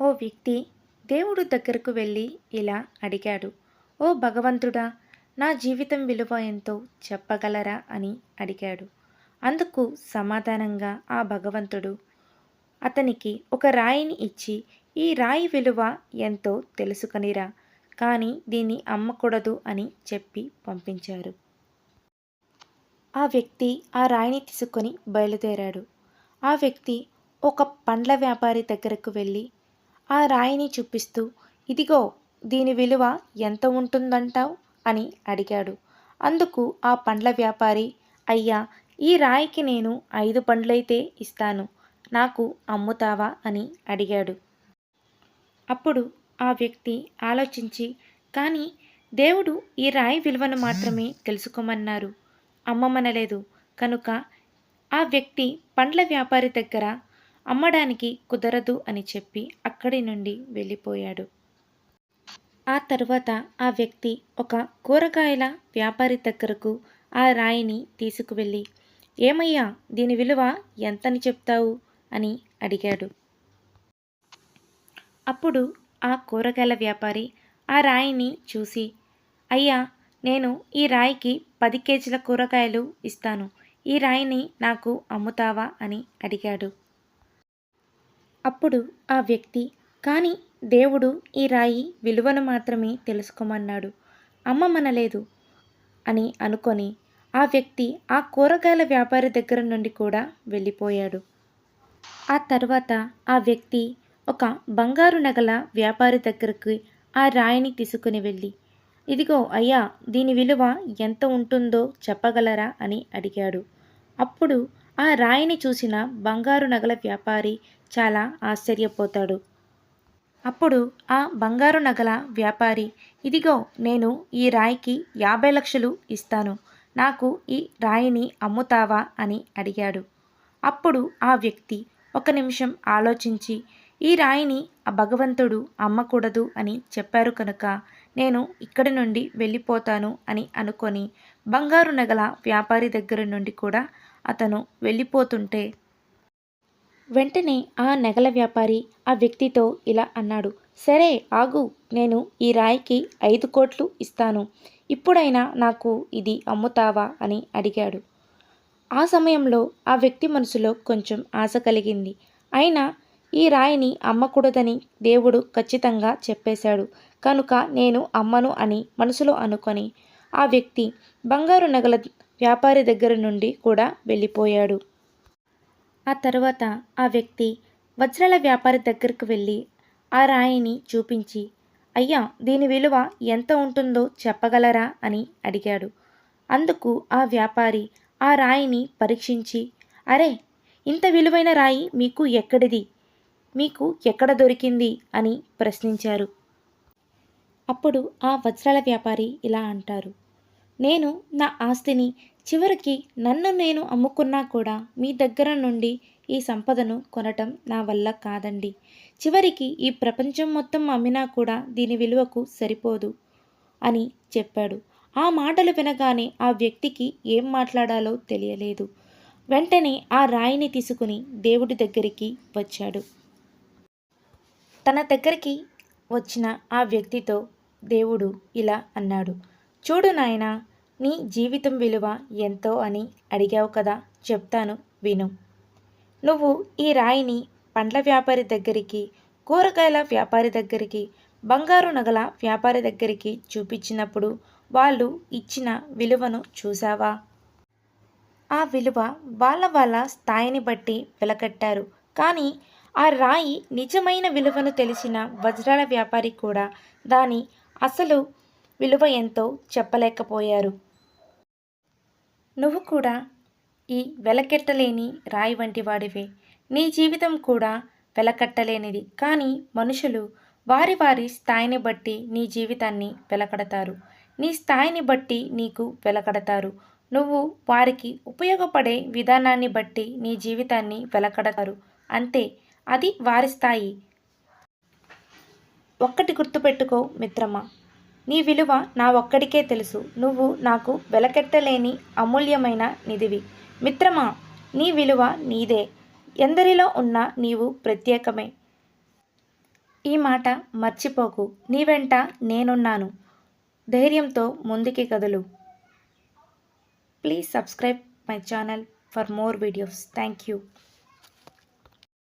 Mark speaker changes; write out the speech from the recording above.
Speaker 1: ఓ వ్యక్తి దేవుడు దగ్గరకు వెళ్ళి ఇలా అడిగాడు ఓ భగవంతుడా నా జీవితం విలువ ఎంతో చెప్పగలరా? అని అడిగాడు. అందుకు సమాధానంగా ఆ భగవంతుడు అతనికి ఒక రాయిని ఇచ్చి ఈ రాయి విలువ ఎంతో తెలుసుకనిరా కానీ దీన్ని అమ్మకూడదు అని చెప్పి పంపించారు. ఆ వ్యక్తి ఆ రాయిని తీసుకొని బయలుదేరాడు. ఆ వ్యక్తి ఒక పండ్ల వ్యాపారి దగ్గరకు వెళ్ళి ఆ రాయిని చూపిస్తూ ఇదిగో దీని విలువ ఎంత ఉంటుందంటావు? అని అడిగాడు. అందుకు ఆ పండ్ల వ్యాపారి అయ్యా ఈ రాయికి నేను ఐదు పండ్లైతే ఇస్తాను నాకు అమ్ముతావా? అని అడిగాడు. అప్పుడు ఆ వ్యక్తి ఆలోచించి కానీ దేవుడు ఈ రాయి విలువను మాత్రమే తెలుసుకోమన్నారు అమ్మమనలేదు. కనుక ఆ వ్యక్తి పండ్ల వ్యాపారి దగ్గర అమ్మడానికి కుదరదు అని చెప్పి అక్కడి నుండి వెళ్ళిపోయాడు. ఆ తర్వాత ఆ వ్యక్తి ఒక కూరగాయల వ్యాపారి దగ్గరకు ఆ రాయిని తీసుకువెళ్ళి ఏమయ్యా దీని విలువ ఎంతని చెప్తావు? అని అడిగాడు. అప్పుడు ఆ కూరగాయల వ్యాపారి ఆ రాయిని చూసి అయ్యా నేను ఈ రాయికి పది కేజీల కూరగాయలు ఇస్తాను. ఈ రాయిని నాకు అమ్ముతావా? అని అడిగాడు. అప్పుడు ఆ వ్యక్తి కానీ దేవుడు ఈ రాయి విలువను మాత్రమే తెలుసుకోమన్నాడు. అమ్మ మనలేదు అని అనుకొని ఆ వ్యక్తి ఆ కూరగాయల వ్యాపారి దగ్గర నుండి కూడా వెళ్ళిపోయాడు. ఆ తర్వాత ఆ వ్యక్తి ఒక బంగారు నగల వ్యాపారి దగ్గరికి ఆ రాయిని తీసుకుని వెళ్ళి ఇదిగో అయ్యా దీని విలువ ఎంత ఉంటుందో చెప్పగలరా? అని అడిగాడు. అప్పుడు ఆ రాయిని చూసిన బంగారు నగల వ్యాపారి చాలా ఆశ్చర్యపోతాడు. అప్పుడు ఆ బంగారు నగల వ్యాపారి ఇదిగో నేను ఈ రాయికి యాభై లక్షలు ఇస్తాను. నాకు ఈ రాయిని అమ్ముతావా? అని అడిగాడు. అప్పుడు ఆ వ్యక్తి ఒక నిమిషం ఆలోచించి ఈ రాయిని ఆ భగవంతుడు అమ్మకూడదు అని చెప్పారు కనుక నేను ఇక్కడి నుండి వెళ్ళిపోతాను అని అనుకొని బంగారు నగల వ్యాపారి దగ్గర నుండి కూడా అతను వెళ్ళిపోతుంటే వెంటనే ఆ నగల వ్యాపారి ఆ వ్యక్తితో ఇలా అన్నాడు సరే ఆగు నేను ఈ రాయికి ఐదు కోట్లు ఇస్తాను. ఇప్పుడైనా నాకు ఇది అమ్ముతావా? అని అడిగాడు. ఆ సమయంలో ఆ వ్యక్తి మనసులో కొంచెం ఆశ కలిగింది. అయినా ఈ రాయిని అమ్మకూడదని దేవుడు ఖచ్చితంగా చెప్పేశాడు. కనుక నేను అమ్మను అని మనసులో అనుకొని ఆ వ్యక్తి బంగారు నగల వ్యాపారి దగ్గర నుండి కూడా వెళ్ళిపోయాడు. ఆ తర్వాత ఆ వ్యక్తి వజ్రాల వ్యాపారి దగ్గరకు వెళ్ళి ఆ రాయిని చూపించి అయ్యా దీని విలువ ఎంత ఉంటుందో చెప్పగలరా? అని అడిగాడు. అందుకు ఆ వ్యాపారి ఆ రాయిని పరీక్షించి అరే ఇంత విలువైన రాయి మీకు ఎక్కడిది? మీకు ఎక్కడ దొరికింది? అని ప్రశ్నించారు. అప్పుడు ఆ వజ్రాల వ్యాపారి ఇలా అంటారు నేను నా ఆస్తిని చివరికి నన్ను నేను అమ్ముకున్నా కూడా మీ దగ్గర నుండి ఈ సంపదను కొనటం నా వల్ల కాదండి. చివరికి ఈ ప్రపంచం మొత్తం అమ్మినా కూడా దీని విలువకు సరిపోదు అని చెప్పాడు. ఆ మాటలు వినగానే ఆ వ్యక్తికి ఏం మాట్లాడాలో తెలియలేదు. వెంటనే ఆ రాయిని తీసుకుని దేవుడి దగ్గరికి వచ్చాడు. తన దగ్గరికి వచ్చిన ఆ వ్యక్తితో దేవుడు ఇలా అన్నాడు. చూడు నాయనా నీ జీవితం విలువ ఎంతో అని అడిగావు కదా చెప్తాను విను. నువ్వు ఈ రాయిని పండ్ల వ్యాపారి దగ్గరికి కూరగాయల వ్యాపారి దగ్గరికి బంగారు నగల వ్యాపారి దగ్గరికి చూపించినప్పుడు వాళ్ళు ఇచ్చిన విలువను చూసావా ఆ విలువ వాళ్ళ వాళ్ళ స్థాయిని బట్టి వెలకట్టారు. కానీ ఆ రాయి నిజమైన విలువను తెలిసిన వజ్రాల వ్యాపారి కూడా దాని అసలు విలువ ఎంతో చెప్పలేకపోయారు. నువ్వు కూడా ఈ వెలకెట్టలేని రాయి వంటి వాడివే. నీ జీవితం కూడా వెలకట్టలేనిది. కానీ మనుషులు వారి వారి స్థాయిని బట్టి నీ జీవితాన్ని వెలకడతారు. నీ స్థాయిని బట్టి నీకు వెలకడతారు. నువ్వు వారికి ఉపయోగపడే విధానాన్ని బట్టి నీ జీవితాన్ని వెలకడతారు. అంతే అది వారి స్థాయి. ఒక్కటి గుర్తుపెట్టుకో మిత్రమా. నీ విలువ నా ఒక్కడికే తెలుసు. నువ్వు నాకు వెలకెట్టలేని అమూల్యమైన నిధివి. మిత్రమా నీ విలువ నీదే. ఎందరిలో ఉన్నా నీవు ప్రత్యేకమే. ఈ మాట మర్చిపోకు. నీ వెంట నేనున్నాను. ధైర్యంతో ముందుకి కదులు. Please subscribe my channel for more videos. Thank you.